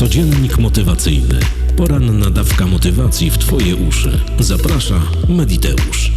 Codziennik motywacyjny. Poranna dawka motywacji w Twoje uszy. Zaprasza Mediteusz.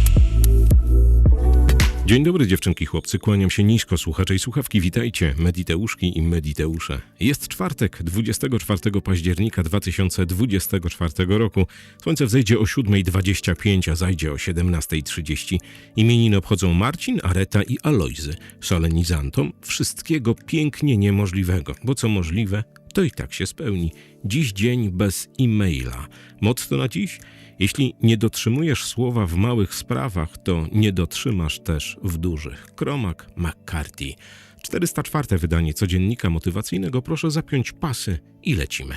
Dzień dobry dziewczynki, chłopcy, kłaniam się nisko, słuchacze i słuchawki, witajcie, mediteuszki i mediteusze. Jest czwartek, 24 października 2024 roku. Słońce wzejdzie o 7.25, a zajdzie o 17.30. Imieniny obchodzą Marcin, Areta i Alojzy. Solenizantom wszystkiego pięknie niemożliwego, bo co możliwe, to i tak się spełni. Dziś dzień bez e-maila. Motto na dziś? Jeśli nie dotrzymujesz słowa w małych sprawach, to nie dotrzymasz też w dużych. Kromak McCarthy. 404. wydanie codziennika motywacyjnego. Proszę zapiąć pasy i lecimy.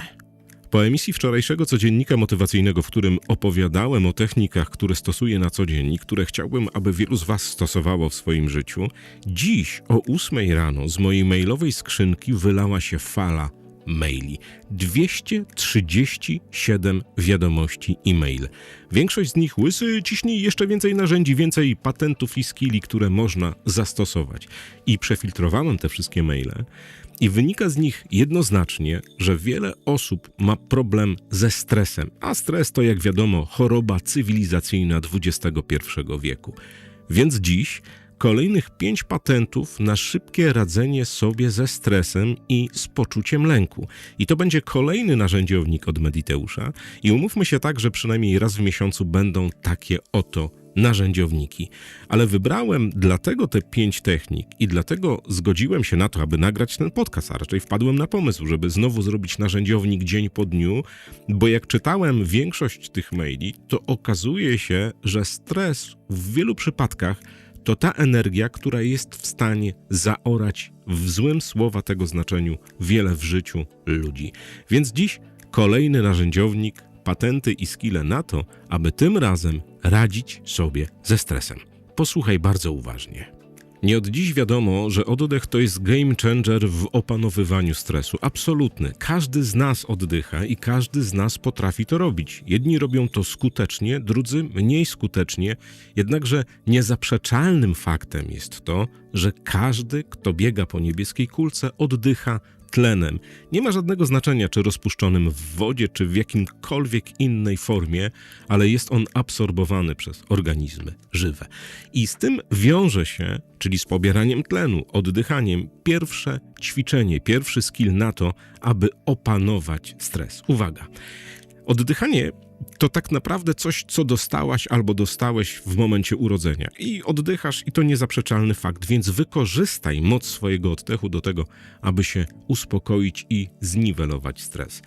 Po emisji wczorajszego codziennika motywacyjnego, w którym opowiadałem o technikach, które stosuję na co dzień i które chciałbym, aby wielu z Was stosowało w swoim życiu, dziś o 8 rano z mojej mailowej skrzynki wylała się fala maili. 237 wiadomości e-mail. Większość z nich łysy, ciśnij jeszcze więcej narzędzi, więcej patentów i skilli, które można zastosować. I przefiltrowałem te wszystkie maile i wynika z nich jednoznacznie, że wiele osób ma problem ze stresem, a stres to jak wiadomo choroba cywilizacyjna XXI wieku. Więc dziś kolejnych pięć patentów na szybkie radzenie sobie ze stresem i z poczuciem lęku. I to będzie kolejny narzędziownik od Mediteusza. I umówmy się tak, że przynajmniej raz w miesiącu będą takie oto narzędziowniki. Ale wybrałem dlatego te pięć technik i dlatego zgodziłem się na to, aby nagrać ten podcast, a raczej wpadłem na pomysł, żeby znowu zrobić narzędziownik dzień po dniu, bo jak czytałem większość tych maili, to okazuje się, że stres w wielu przypadkach to ta energia, która jest w stanie zaorać w złym słowa tego znaczeniu wiele w życiu ludzi. Więc dziś kolejny narzędziownik, patenty i skille na to, aby tym razem radzić sobie ze stresem. Posłuchaj bardzo uważnie. Nie od dziś wiadomo, że oddech to jest game changer w opanowywaniu stresu. Absolutny. Każdy z nas oddycha i każdy z nas potrafi to robić. Jedni robią to skutecznie, drudzy mniej skutecznie, jednakże niezaprzeczalnym faktem jest to, że każdy, kto biega po niebieskiej kulce, oddycha tlenem. Nie ma żadnego znaczenia, czy rozpuszczonym w wodzie, czy w jakimkolwiek innej formie, ale jest on absorbowany przez organizmy żywe. I z tym wiąże się, czyli z pobieraniem tlenu, oddychaniem, pierwsze ćwiczenie, pierwszy skill na to, aby opanować stres. Uwaga! Oddychanie to tak naprawdę coś, co dostałaś albo dostałeś w momencie urodzenia. I oddychasz, i to niezaprzeczalny fakt, więc wykorzystaj moc swojego oddechu do tego, aby się uspokoić i zniwelować stres.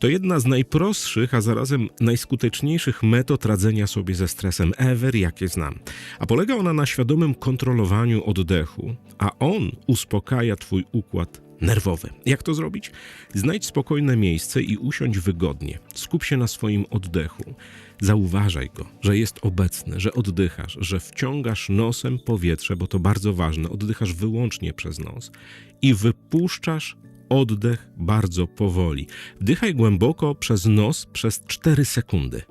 To jedna z najprostszych, a zarazem najskuteczniejszych metod radzenia sobie ze stresem ever, jakie znam. A polega ona na świadomym kontrolowaniu oddechu, a on uspokaja Twój układ nerwowy. Jak to zrobić? Znajdź spokojne miejsce i usiądź wygodnie. Skup się na swoim oddechu. Zauważaj go, że jest obecny, że oddychasz, że wciągasz nosem powietrze, bo to bardzo ważne. Oddychasz wyłącznie przez nos i wypuszczasz oddech bardzo powoli. Wdychaj głęboko przez nos przez 4 sekundy.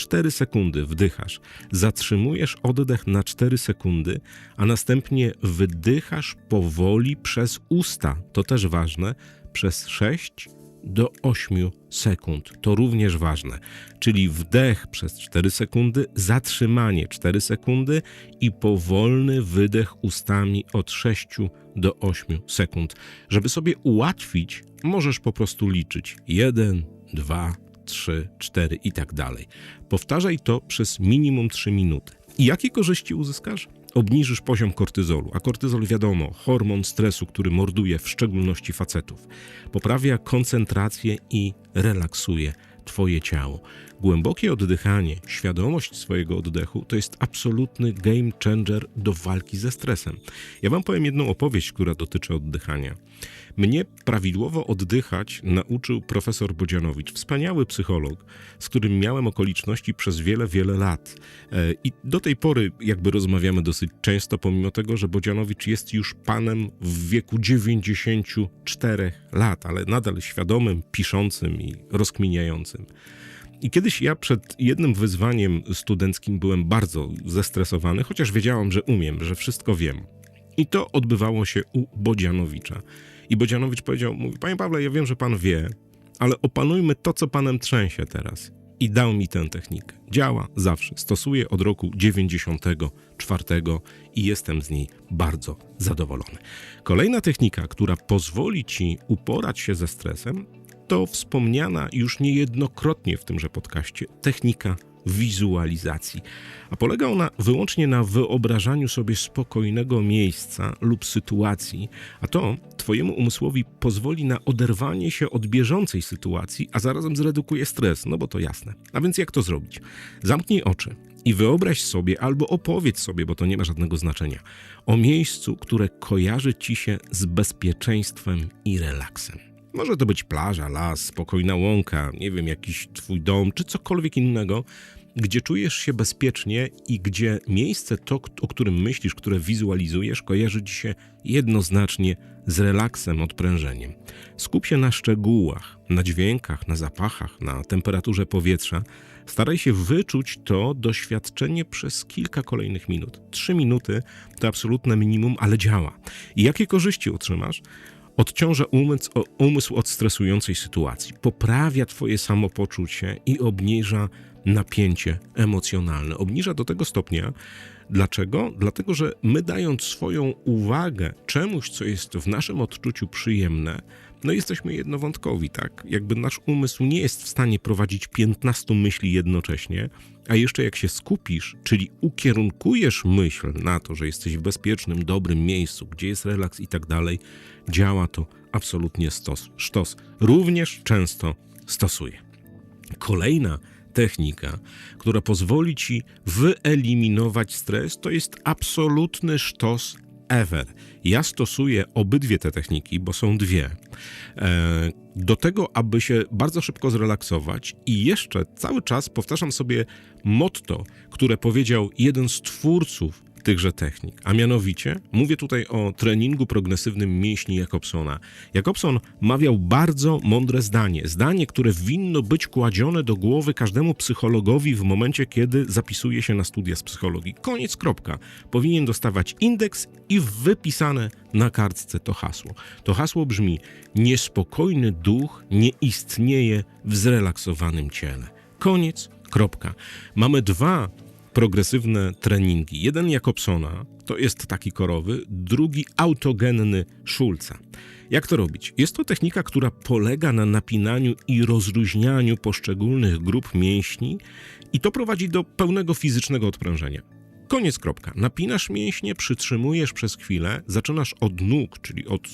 4 sekundy wdychasz, zatrzymujesz oddech na 4 sekundy, a następnie wydychasz powoli przez usta. To też ważne, przez 6 do 8 sekund. To również ważne. Czyli wdech przez 4 sekundy, zatrzymanie 4 sekundy i powolny wydech ustami od 6 do 8 sekund. Żeby sobie ułatwić, możesz po prostu liczyć 1, 2, 3, 4 i tak dalej. Powtarzaj to przez minimum 3 minuty. I jakie korzyści uzyskasz? Obniżysz poziom kortyzolu, a kortyzol wiadomo, hormon stresu, który morduje w szczególności facetów. Poprawia koncentrację i relaksuje Twoje ciało. Głębokie oddychanie, świadomość swojego oddechu to jest absolutny game changer do walki ze stresem. Ja Wam powiem jedną opowieść, która dotyczy oddychania. Mnie prawidłowo oddychać nauczył profesor Bodzianowicz, wspaniały psycholog, z którym miałem okoliczności przez wiele, wiele lat. E, I do tej pory jakby rozmawiamy dosyć często, pomimo tego, że Bodzianowicz jest już panem w wieku 94 lat, ale nadal świadomym, piszącym i rozkminiającym. I kiedyś ja przed jednym wyzwaniem studenckim byłem bardzo zestresowany, chociaż wiedziałam, że umiem, że wszystko wiem. I to odbywało się u Bodzianowicza. I Bodzianowicz powiedział, mówi, panie Pawle, ja wiem, że pan wie, ale opanujmy to, co panem trzęsie teraz. I dał mi tę technikę. Działa zawsze. Stosuję od roku 94 i jestem z niej bardzo zadowolony. Kolejna technika, która pozwoli ci uporać się ze stresem, to wspomniana już niejednokrotnie w tymże podcaście technika wizualizacji. A polega ona wyłącznie na wyobrażaniu sobie spokojnego miejsca lub sytuacji, a to Twojemu umysłowi pozwoli na oderwanie się od bieżącej sytuacji, a zarazem zredukuje stres, no bo to jasne. A więc jak to zrobić? Zamknij oczy i wyobraź sobie albo opowiedz sobie, bo to nie ma żadnego znaczenia, o miejscu, które kojarzy Ci się z bezpieczeństwem i relaksem. Może to być plaża, las, spokojna łąka, nie wiem, jakiś twój dom, czy cokolwiek innego, gdzie czujesz się bezpiecznie i gdzie miejsce to, o którym myślisz, które wizualizujesz, kojarzy ci się jednoznacznie z relaksem, odprężeniem. Skup się na szczegółach, na dźwiękach, na zapachach, na temperaturze powietrza. Staraj się wyczuć to doświadczenie przez kilka kolejnych minut. Trzy minuty to absolutne minimum, ale działa. I jakie korzyści otrzymasz? Odciąża umysł, umysł od stresującej sytuacji, poprawia Twoje samopoczucie i obniża napięcie emocjonalne. Obniża do tego stopnia. Dlaczego? Dlatego, że my dając swoją uwagę czemuś, co jest w naszym odczuciu przyjemne, no jesteśmy jednowątkowi, tak? Jakby nasz umysł nie jest w stanie prowadzić 15 myśli jednocześnie, a jeszcze jak się skupisz, czyli ukierunkujesz myśl na to, że jesteś w bezpiecznym, dobrym miejscu, gdzie jest relaks i tak dalej, działa to absolutnie stos. Sztos również często stosuję. Kolejna technika, która pozwoli ci wyeliminować stres, to jest absolutny sztos ever. Ja stosuję obydwie te techniki, bo są dwie. E, do tego, aby się bardzo szybko zrelaksować i jeszcze cały czas powtarzam sobie motto, które powiedział jeden z twórców tychże technik. A mianowicie mówię tutaj o treningu progresywnym mięśni Jakobsona. Jakobson mawiał bardzo mądre zdanie. Zdanie, które winno być kładzione do głowy każdemu psychologowi w momencie, kiedy zapisuje się na studia z psychologii. Koniec, kropka. Powinien dostawać indeks i wypisane na kartce to hasło. To hasło brzmi: Niespokojny duch nie istnieje w zrelaksowanym ciele. Koniec, kropka. Mamy dwa progresywne treningi. Jeden Jakobsona, to jest taki korowy, drugi autogenny Schulza. Jak to robić? Jest to technika, która polega na napinaniu i rozluźnianiu poszczególnych grup mięśni i to prowadzi do pełnego fizycznego odprężenia. Koniec, kropka. Napinasz mięśnie, przytrzymujesz przez chwilę, zaczynasz od nóg, czyli od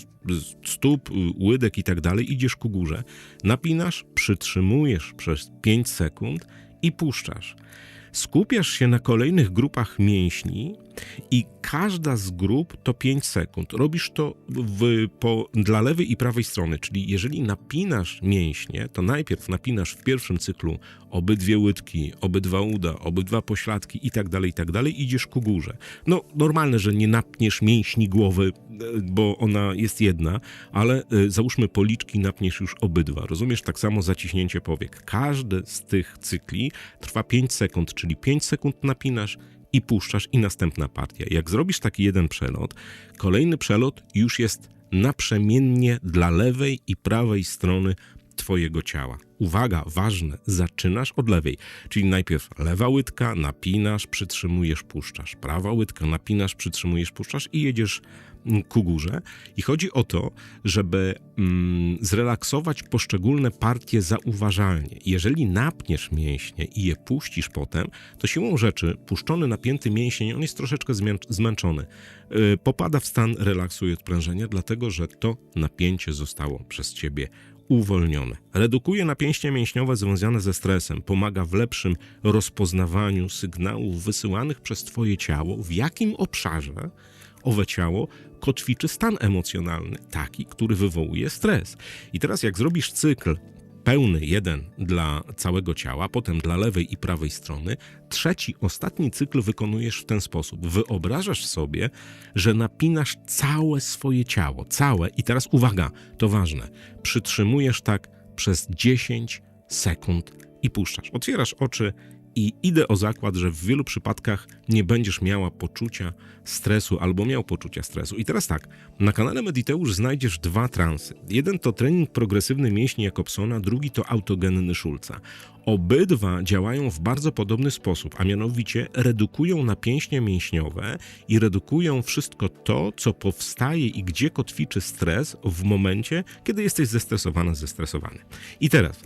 stóp, łydek i tak dalej, idziesz ku górze. Napinasz, przytrzymujesz przez 5 sekund i puszczasz skupiasz się na kolejnych grupach mięśni i każda z grup to 5 sekund. Robisz to w, po, dla lewej i prawej strony, czyli jeżeli napinasz mięśnie, to najpierw napinasz w pierwszym cyklu obydwie łydki, obydwa uda, obydwa pośladki i tak dalej, i tak dalej, idziesz ku górze. No, normalne, że nie napniesz mięśni głowy, e, bo ona jest jedna, ale e, załóżmy policzki, napniesz już obydwa. Rozumiesz? Tak samo zaciśnięcie powiek. Każdy z tych cykli trwa 5 sekund, czyli 5 sekund napinasz, i puszczasz i następna partia. Jak zrobisz taki jeden przelot, kolejny przelot już jest naprzemiennie dla lewej i prawej strony Twojego ciała. Uwaga, ważne, zaczynasz od lewej, czyli najpierw lewa łydka, napinasz, przytrzymujesz, puszczasz. Prawa łydka, napinasz, przytrzymujesz, puszczasz i jedziesz ku górze. I chodzi o to, żeby mm, zrelaksować poszczególne partie zauważalnie. Jeżeli napniesz mięśnie i je puścisz potem, to siłą rzeczy puszczony, napięty mięsień, on jest troszeczkę zmęczony. Yy, popada w stan relaksu i odprężenia, dlatego że to napięcie zostało przez ciebie uwolnione. Redukuje napięcie mięśniowe związane ze stresem, pomaga w lepszym rozpoznawaniu sygnałów wysyłanych przez Twoje ciało, w jakim obszarze owe ciało kotwiczy stan emocjonalny, taki, który wywołuje stres. I teraz, jak zrobisz cykl pełny jeden dla całego ciała, potem dla lewej i prawej strony, trzeci, ostatni cykl wykonujesz w ten sposób. Wyobrażasz sobie, że napinasz całe swoje ciało, całe, i teraz uwaga, to ważne, przytrzymujesz tak przez 10 sekund i puszczasz. Otwierasz oczy I idę o zakład, że w wielu przypadkach nie będziesz miała poczucia stresu albo miał poczucia stresu. I teraz tak, na kanale Mediteusz znajdziesz dwa transy. Jeden to trening progresywny mięśni Jakobsona, drugi to autogenny Schulza. Obydwa działają w bardzo podobny sposób, a mianowicie redukują napięcia mięśniowe i redukują wszystko to, co powstaje i gdzie kotwiczy stres w momencie, kiedy jesteś zestresowany, zestresowany. I teraz,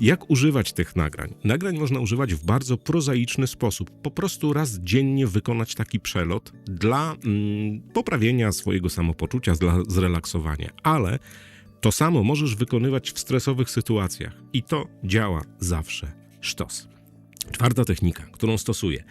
jak używać tych nagrań? Nagrań można używać w bardzo prozaiczny sposób. Po prostu raz dziennie wykonać taki przelot dla mm, poprawienia swojego samopoczucia, dla zrelaksowania. Ale to samo możesz wykonywać w stresowych sytuacjach i to działa zawsze. Sztos. Czwarta technika, którą stosuję,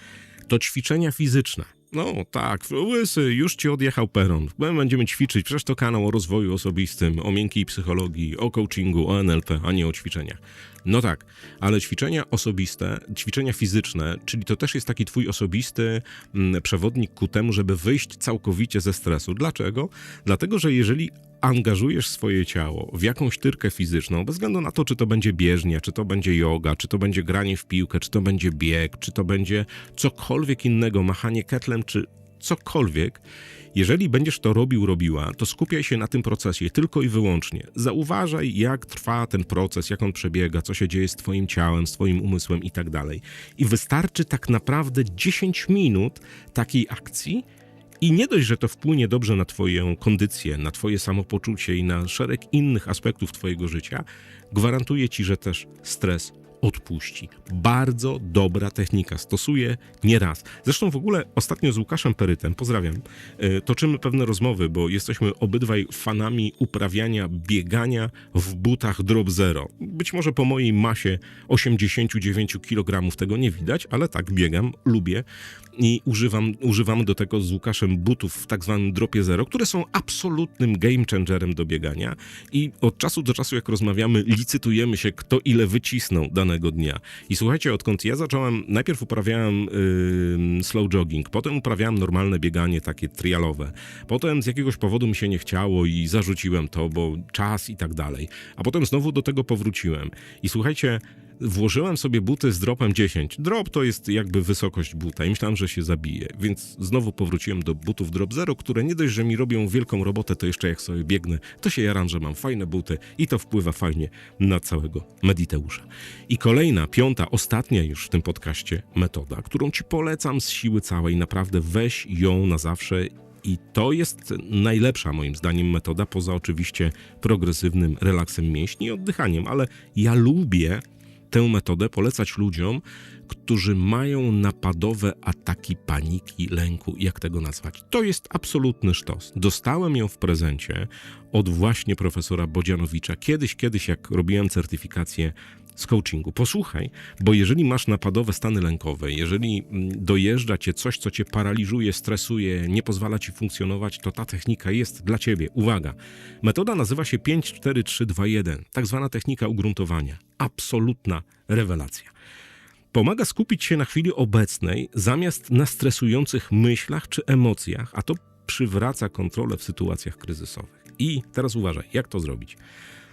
to ćwiczenia fizyczne. No tak, łysy, już ci odjechał peron. My będziemy ćwiczyć, przecież to kanał o rozwoju osobistym, o miękkiej psychologii, o coachingu, o NLP, a nie o ćwiczeniach. No tak, ale ćwiczenia osobiste, ćwiczenia fizyczne, czyli to też jest taki twój osobisty mm, przewodnik ku temu, żeby wyjść całkowicie ze stresu. Dlaczego? Dlatego, że jeżeli angażujesz swoje ciało w jakąś tyrkę fizyczną, bez względu na to, czy to będzie bieżnia, czy to będzie yoga, czy to będzie granie w piłkę, czy to będzie bieg, czy to będzie cokolwiek innego, machanie ketlem, czy cokolwiek, jeżeli będziesz to robił, robiła, to skupiaj się na tym procesie tylko i wyłącznie. Zauważaj, jak trwa ten proces, jak on przebiega, co się dzieje z Twoim ciałem, z Twoim umysłem i tak dalej. I wystarczy tak naprawdę 10 minut takiej akcji, i nie dość, że to wpłynie dobrze na Twoją kondycję, na Twoje samopoczucie i na szereg innych aspektów Twojego życia, gwarantuję Ci, że też stres odpuści. Bardzo dobra technika, stosuję nieraz. Zresztą w ogóle ostatnio z Łukaszem Perytem, pozdrawiam, e, toczymy pewne rozmowy, bo jesteśmy obydwaj fanami uprawiania biegania w butach drop zero. Być może po mojej masie 89 kg tego nie widać, ale tak biegam, lubię i używam, używamy do tego z Łukaszem butów w tak zwanym dropie zero, które są absolutnym game changerem do biegania i od czasu do czasu jak rozmawiamy, licytujemy się, kto ile wycisnął danego dnia. I słuchajcie, odkąd ja zacząłem, najpierw uprawiałem yy, slow jogging, potem uprawiałem normalne bieganie takie trialowe, potem z jakiegoś powodu mi się nie chciało i zarzuciłem to, bo czas i tak dalej, a potem znowu do tego powróciłem. I słuchajcie, Włożyłem sobie buty z dropem 10. Drop to jest jakby wysokość buta. I myślałem, że się zabije, więc znowu powróciłem do butów drop 0, które nie dość, że mi robią wielką robotę, to jeszcze jak sobie biegnę, to się jaram, że mam fajne buty i to wpływa fajnie na całego Mediteusza. I kolejna, piąta, ostatnia już w tym podcaście metoda, którą ci polecam z siły całej, naprawdę weź ją na zawsze. I to jest najlepsza moim zdaniem metoda, poza oczywiście progresywnym relaksem mięśni i oddychaniem, ale ja lubię tę metodę polecać ludziom, którzy mają napadowe ataki paniki, lęku, jak tego nazwać. To jest absolutny sztos. Dostałem ją w prezencie od właśnie profesora Bodzianowicza. Kiedyś, kiedyś, jak robiłem certyfikację z coachingu. Posłuchaj, bo jeżeli masz napadowe stany lękowe, jeżeli mm, dojeżdża cię coś, co cię paraliżuje, stresuje, nie pozwala ci funkcjonować, to ta technika jest dla ciebie. Uwaga. Metoda nazywa się 54321, tak zwana technika ugruntowania. Absolutna rewelacja. Pomaga skupić się na chwili obecnej zamiast na stresujących myślach czy emocjach, a to przywraca kontrolę w sytuacjach kryzysowych. I teraz uważaj, jak to zrobić.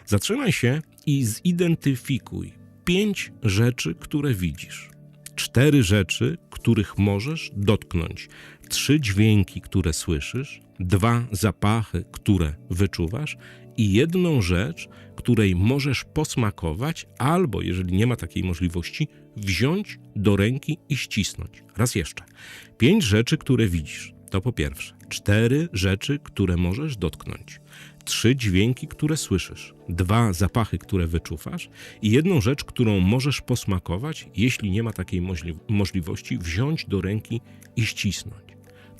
Zatrzymaj się i zidentyfikuj pięć rzeczy, które widzisz, cztery rzeczy, których możesz dotknąć, trzy dźwięki, które słyszysz, dwa zapachy, które wyczuwasz i jedną rzecz, której możesz posmakować, albo jeżeli nie ma takiej możliwości, wziąć do ręki i ścisnąć. Raz jeszcze. Pięć rzeczy, które widzisz. To po pierwsze. Cztery rzeczy, które możesz dotknąć trzy dźwięki, które słyszysz, dwa zapachy, które wyczuwasz i jedną rzecz, którą możesz posmakować, jeśli nie ma takiej możli możliwości, wziąć do ręki i ścisnąć.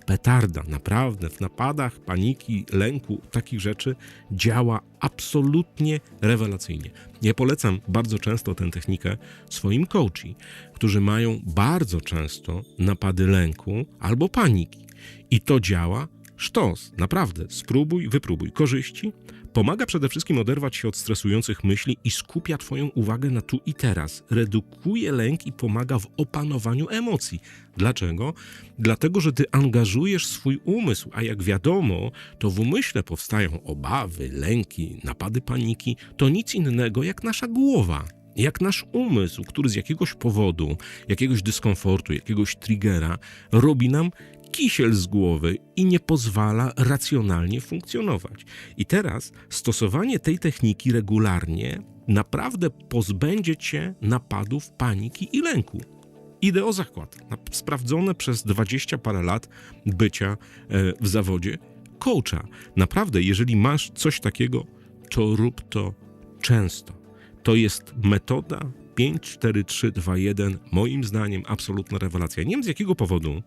Petarda, naprawdę w napadach paniki, lęku, takich rzeczy działa absolutnie rewelacyjnie. Ja polecam bardzo często tę technikę swoim coachi, którzy mają bardzo często napady lęku albo paniki. I to działa Sztos, naprawdę, spróbuj, wypróbuj. Korzyści? Pomaga przede wszystkim oderwać się od stresujących myśli i skupia Twoją uwagę na tu i teraz. Redukuje lęk i pomaga w opanowaniu emocji. Dlaczego? Dlatego, że Ty angażujesz swój umysł, a jak wiadomo, to w umyśle powstają obawy, lęki, napady paniki. To nic innego jak nasza głowa. jak nasz umysł, który z jakiegoś powodu, jakiegoś dyskomfortu, jakiegoś triggera robi nam kisiel z głowy i nie pozwala racjonalnie funkcjonować. I teraz stosowanie tej techniki regularnie naprawdę pozbędzie cię napadów paniki i lęku. Idę o zakład. Sprawdzone przez 20 parę lat bycia e, w zawodzie coacha. Naprawdę, jeżeli masz coś takiego, to rób to często. To jest metoda 5, 4, 3, 2, 1. Moim zdaniem absolutna rewelacja. Nie wiem z jakiego powodu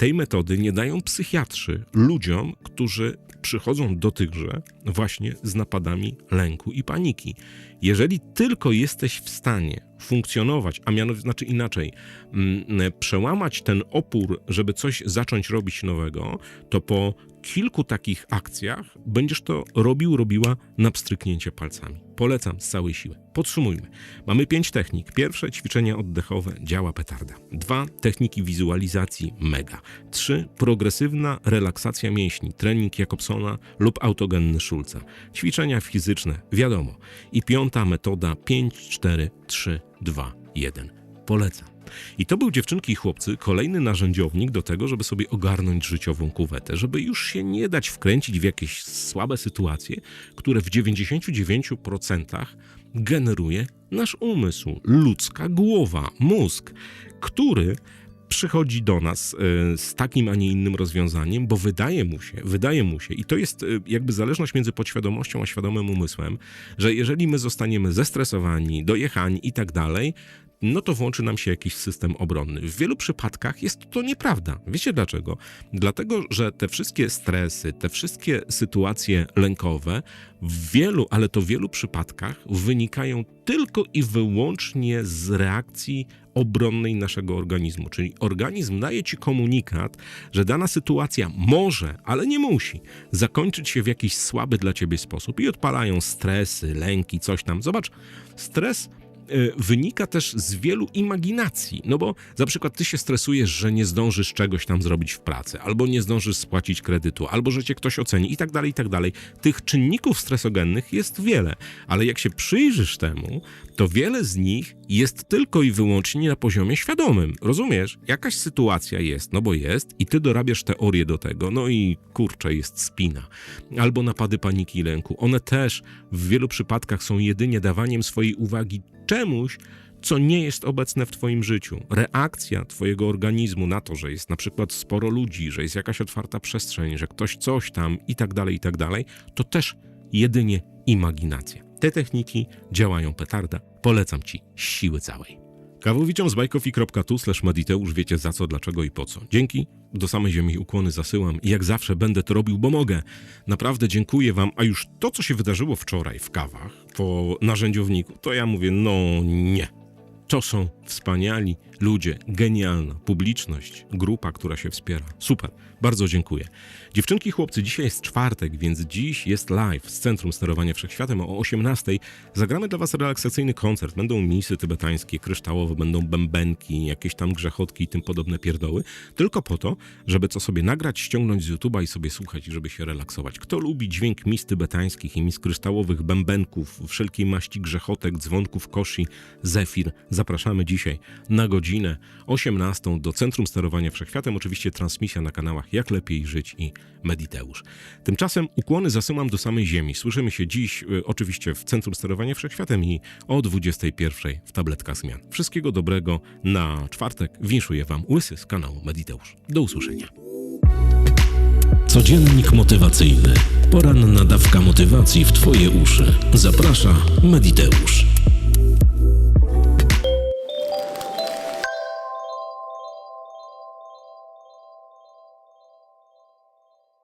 tej metody nie dają psychiatrzy ludziom, którzy przychodzą do tychże właśnie z napadami lęku i paniki. Jeżeli tylko jesteś w stanie funkcjonować, a mianowicie, znaczy inaczej, mm, przełamać ten opór, żeby coś zacząć robić nowego, to po kilku takich akcjach będziesz to robił, robiła na pstryknięcie palcami. Polecam z całej siły. Podsumujmy. Mamy pięć technik. Pierwsze ćwiczenia oddechowe działa petarda. Dwa techniki wizualizacji mega. Trzy progresywna relaksacja mięśni, trening Jakobsona lub autogenny Schulza. Ćwiczenia fizyczne, wiadomo. I piąta metoda 5, 4, 3, 2, 1. Polecam. I to był dziewczynki i chłopcy kolejny narzędziownik do tego, żeby sobie ogarnąć życiową kuwetę, żeby już się nie dać wkręcić w jakieś słabe sytuacje, które w 99% generuje nasz umysł, ludzka głowa, mózg, który przychodzi do nas e, z takim, a nie innym rozwiązaniem, bo wydaje mu się, wydaje mu się, i to jest e, jakby zależność między podświadomością a świadomym umysłem, że jeżeli my zostaniemy zestresowani, dojechani i tak dalej, no to włączy nam się jakiś system obronny. W wielu przypadkach jest to nieprawda. Wiecie dlaczego? Dlatego, że te wszystkie stresy, te wszystkie sytuacje lękowe w wielu, ale to wielu przypadkach wynikają tylko i wyłącznie z reakcji obronnej naszego organizmu. Czyli organizm daje ci komunikat, że dana sytuacja może, ale nie musi zakończyć się w jakiś słaby dla ciebie sposób i odpalają stresy, lęki, coś tam. Zobacz, stres wynika też z wielu imaginacji. No bo na przykład ty się stresujesz, że nie zdążysz czegoś tam zrobić w pracy, albo nie zdążysz spłacić kredytu, albo że cię ktoś oceni i tak dalej, i tak dalej. Tych czynników stresogennych jest wiele, ale jak się przyjrzysz temu, to wiele z nich jest tylko i wyłącznie na poziomie świadomym. Rozumiesz? Jakaś sytuacja jest, no bo jest i ty dorabiasz teorię do tego, no i kurczę, jest spina. Albo napady paniki i lęku. One też w wielu przypadkach są jedynie dawaniem swojej uwagi czemuś, co nie jest obecne w Twoim życiu. Reakcja Twojego organizmu na to, że jest na przykład sporo ludzi, że jest jakaś otwarta przestrzeń, że ktoś coś tam i tak dalej, i tak dalej, to też jedynie imaginacja. Te techniki działają petarda. Polecam Ci siły całej. Kawowiczom z bajkofi.tu slash mediteusz wiecie za co, dlaczego i po co. Dzięki, do samej ziemi ukłony zasyłam i jak zawsze będę to robił, bo mogę. Naprawdę dziękuję Wam, a już to, co się wydarzyło wczoraj w kawach po narzędziowniku, to ja mówię, no nie. To są wspaniali ludzie, genialna publiczność, grupa, która się wspiera. Super, bardzo dziękuję. Dziewczynki chłopcy, dzisiaj jest czwartek, więc dziś jest live z Centrum Sterowania Wszechświatem o 18. Zagramy dla Was relaksacyjny koncert. Będą misy tybetańskie, kryształowe, będą bębenki, jakieś tam grzechotki i tym podobne pierdoły. Tylko po to, żeby co sobie nagrać, ściągnąć z YouTube'a i sobie słuchać, żeby się relaksować. Kto lubi dźwięk mis tybetańskich i mis kryształowych, bębenków, wszelkiej maści grzechotek, dzwonków koshi, zefir, zapraszamy dzisiaj na godzinę 18 do Centrum Sterowania Wszechświatem. Oczywiście transmisja na kanałach Jak Lepiej Żyć i Mediteusz. Tymczasem ukłony zasyłam do samej ziemi. Słyszymy się dziś y, oczywiście w Centrum Sterowania Wszechświatem i o 21 w tabletkach zmian. Wszystkiego dobrego na czwartek. Winszuję Wam Łysy z kanału Mediteusz. Do usłyszenia. Codziennik motywacyjny. Poranna dawka motywacji w Twoje uszy. Zaprasza Mediteusz.